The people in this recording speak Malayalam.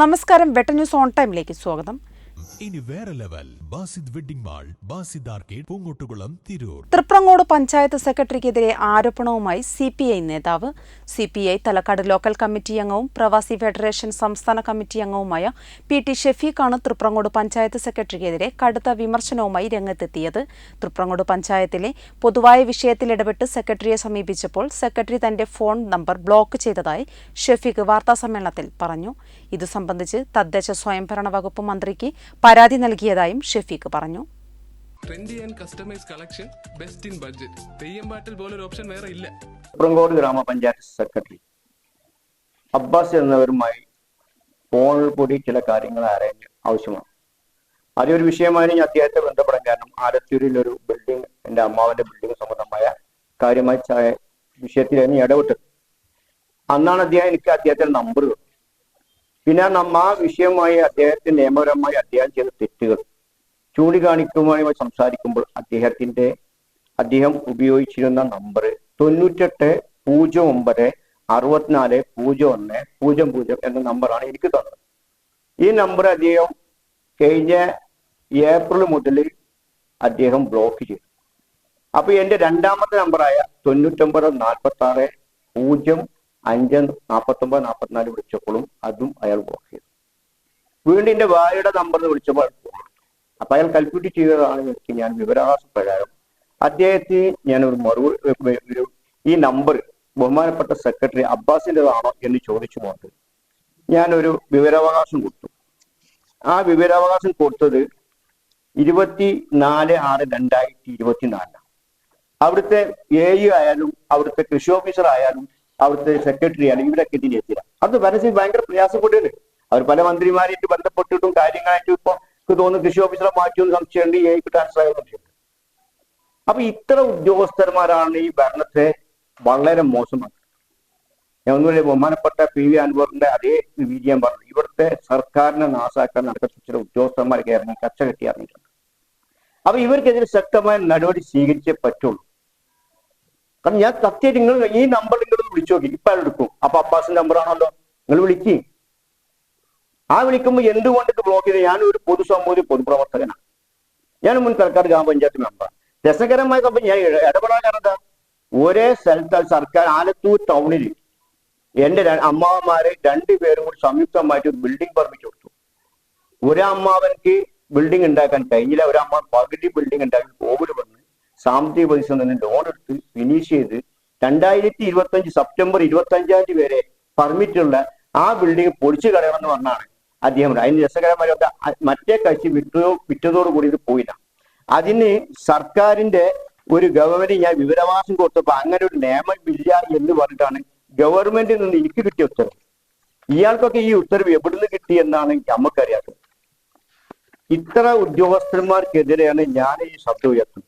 നമസ്കാരം വെട്ട ന്യൂസ് ഓൺ ടൈമിലേക്ക് സ്വാഗതം. ഇനി വേറെ level Basid wedding mall Basid arcade Poongottukulam Tirur. Thriprangode panchayat സെക്രട്ടറിക്കെതിരെ ആരോപണവുമായി സി പി ഐ നേതാവ്. C P I Thalakkad local committee അംഗവും പ്രവാസി ഫെഡറേഷൻ സംസ്ഥാന കമ്മിറ്റി അംഗവുമായ പി ടി ഷെഫീഖാണ് തൃപ്രങ്ങോട് പഞ്ചായത്ത് സെക്രട്ടറിക്കെതിരെ കടുത്ത വിമർശനവുമായി രംഗത്തെത്തിയത്. തൃപ്രങ്ങോട് പഞ്ചായത്തിലെ പൊതുവായ വിഷയത്തിൽ ഇടപെട്ട് സെക്രട്ടറിയെ സമീപിച്ചപ്പോൾ സെക്രട്ടറി തന്റെ ഫോൺ നമ്പർ ബ്ലോക്ക് ചെയ്തതായി ഷെഫീഖ് വാർത്താസമ്മേളനത്തിൽ പറഞ്ഞു. ഇതു സംബന്ധിച്ച് തദ്ദേശ സ്വയംഭരണ വകുപ്പ് മന്ത്രിക്ക് പരാതി നൽകിയതായും ഷെഫീഖ് പറഞ്ഞു. Trendy and customise collection best in budget Theyyam പാട്ടിൽ പോലൊരു ഓപ്ഷൻ വേറെ ഇല്ല. സുപ്രീംകോടതി ഗ്രാമപഞ്ചായത്ത് സെക്രട്ടറി അബ്ബാസ് എന്നവരുമായി ഫോണിൽ കൂടി ചില കാര്യങ്ങൾ അറേഞ്ച് ആവശ്യമാണ്. അതൊരു വിഷയമായി ഞാൻ അദ്ദേഹത്തെ ബന്ധപ്പെടാൻ കാരണം ആലത്തൂരിൽ ഒരു ബിൽഡിംഗ് എന്റെ അമ്മാവന്റെ ബിൽഡിംഗ് സംബന്ധമായ കാര്യമായ വിഷയത്തിൽ ഞാൻ ഇടപെട്ടത് അന്നാണ് അദ്ദേഹം എനിക്ക് അദ്ദേഹത്തിന്റെ നമ്പർ തന്നത് പിന്നെ നമ്മ ആ വിഷയമായി അദ്ദേഹത്തിന് നിയമപരമായി അദ്ദേഹം ചെയ്ത തെറ്റുകൾ. ചൂണ്ടിക്കാണിക്കുമായി സംസാരിക്കുമ്പോൾ അദ്ദേഹത്തിന്റെ അദ്ദേഹം ഉപയോഗിച്ചിരുന്ന നമ്പർ തൊണ്ണൂറ്റെട്ട് പൂജ്യം ഒമ്പത് അറുപത്തിനാല് പൂജ്യം ഒന്ന് പൂജ്യം പൂജ്യം എന്ന നമ്പറാണ് എനിക്ക് തന്നത്. ഈ നമ്പർ അദ്ദേഹം കഴിഞ്ഞ ഏപ്രിൽ മുതൽ അദ്ദേഹം ബ്ലോക്ക് ചെയ്തു. അപ്പൊ എന്റെ രണ്ടാമത്തെ നമ്പറായ തൊണ്ണൂറ്റൊമ്പത് നാൽപ്പത്തി ആറ് പൂജ്യം അഞ്ച് നാൽപ്പത്തൊമ്പത് നാൽപ്പത്തിനാല് വിളിച്ചപ്പോഴും അതും അയാൾ ബ്ലോക്ക് ചെയ്തു. വീണ്ടും എന്റെ ഭാര്യയുടെ നമ്പർ വിളിച്ചപ്പോൾ അപ്പൊ അയാൾ കൽപ്പിറ്റ് ചെയ്തതാണ് എനിക്ക് ഞാൻ വിവരാവകാശ പ്രകാരം അദ്ദേഹത്തിന് ഞാൻ ഒരു മറുപടി ഈ നമ്പർ ബഹുമാനപ്പെട്ട സെക്രട്ടറി അബ്ബാസിന്റെതാണോ എന്ന് ചോദിച്ചുകൊണ്ട് ഞാനൊരു വിവരാവകാശം കൊടുത്തു. ആ വിവരാവകാശം കൊടുത്തത് ഇരുപത്തി നാല് ആറ് രണ്ടായിരത്തി ഇരുപത്തിനാലിലാണ് അവിടുത്തെ എ ഇ ആയാലും അവിടുത്തെ കൃഷി ഓഫീസർ ആയാലും അവിടുത്തെ സെക്രട്ടറി ആയാലും ഇവരൊക്കെ ഇതിനെത്തില്ല അത് മനസ്സിൽ ഭയങ്കര പ്രയാസപ്പെട്ടില്ല അവർ പല മന്ത്രിമാരായിട്ട് ബന്ധപ്പെട്ടിട്ടും കാര്യങ്ങളായിട്ടും ഇപ്പൊ തോന്നുന്നു കൃഷി ഓഫീസറെ മാറ്റിയൊന്ന് സംശയമുണ്ട് ഈ ഐക്ക് ട്രാൻസ്ഫർ അപ്പൊ ഇത്ര ഉദ്യോഗസ്ഥന്മാരാണ് ഈ ഭരണത്തെ വളരെ മോശമാണ് ഞാൻ ഒന്നുമില്ല ബഹുമാനപ്പെട്ട പി വി അൻവറിന്റെ അതേ വിജയം പറഞ്ഞു. ഇവിടുത്തെ സർക്കാരിനെ നാസാക്കാൻ നടക്കുന്ന ചില ഉദ്യോഗസ്ഥന്മാർക്ക് ഇറങ്ങി കച്ച കെട്ടി ഇറങ്ങിയിട്ടുണ്ട്. അപ്പൊ ഇവർക്കെതിരെ ശക്തമായ നടപടി സ്വീകരിച്ചേ പറ്റുള്ളൂ. കാരണം ഞാൻ സത്യം നിങ്ങൾ ഈ നമ്പർ വിളിച്ചു? നോക്കി ഇപ്പൊ എടുക്കും. അപ്പൊ അബ്ബാസിന്റെ നമ്പർ ആണല്ലോ. നിങ്ങൾ വിളിക്ക്. ആ വിളിക്കുമ്പോൾ എന്തുകൊണ്ട് ബ്ലോക്ക് ചെയ്ത്? ഞാൻ ഒരു പൊതുസമൂഹ പൊതുപ്രവർത്തകനാണ് ഞാൻ മുൻ തലക്കാട് ഗ്രാമപഞ്ചായത്ത് മെമ്പറാണ് രസകരമായ സംഭവം ഞാൻ ഇട- ഇടപെടാൻ കാരണം എന്താ? ഒരേ സ്ഥലത്ത് സർക്കാർ ആലത്തൂർ ടൗണിൽ എന്റെ അമ്മാവന്മാരെ രണ്ടുപേരും കൂടി സംയുക്തമായിട്ട് ഒരു ബിൽഡിംഗ് പെർമിറ്റ് കൊടുത്തു. ഒരു അമ്മാവൻക്ക് ബിൽഡിംഗ് ഉണ്ടാക്കാൻ കഴിഞ്ഞില്ല. ഒരു അമ്മ പകുതി ബിൽഡിംഗ് ഉണ്ടാക്കി കോവിഡ് വന്ന് സാമ്പത്തിക നിന്ന് ലോൺ എടുത്ത് ഫിനിഷ് ചെയ്ത് രണ്ടായിരത്തി ഇരുപത്തി അഞ്ച് സെപ്റ്റംബർ ഇരുപത്തി അഞ്ചാം തീയതി വരെ പെർമിറ്റ് ഉള്ള ആ ബിൽഡിംഗ് പൊളിച്ചു കളയണമെന്ന് പറഞ്ഞാണ് അദ്ദേഹം. അതിന് രസകരമായ മറ്റേ കക്ഷി വിറ്റതോ വിറ്റതോടുകൂടി ഇത് പോയില്ല. അതിന് സർക്കാരിന്റെ ഒരു ഗവൺമെന്റ് ഞാൻ വിവരവാസം കൊടുത്തപ്പോ അങ്ങനെ ഒരു നിയമം ഇല്ല എന്ന് പറഞ്ഞിട്ടാണ് ഗവൺമെന്റിൽ നിന്ന് എനിക്ക് കിട്ടിയ ഉത്തരവ്. ഇയാൾക്കൊക്കെ ഈ ഉത്തരവ് എവിടുന്ന് കിട്ടി എന്നാണ് നമുക്കറിയാത്തത്. ഇത്ര ഉദ്യോഗസ്ഥന്മാർക്കെതിരെയാണ് ഞാൻ ഈ ശബ്ദം ഉയർത്തുന്നത്.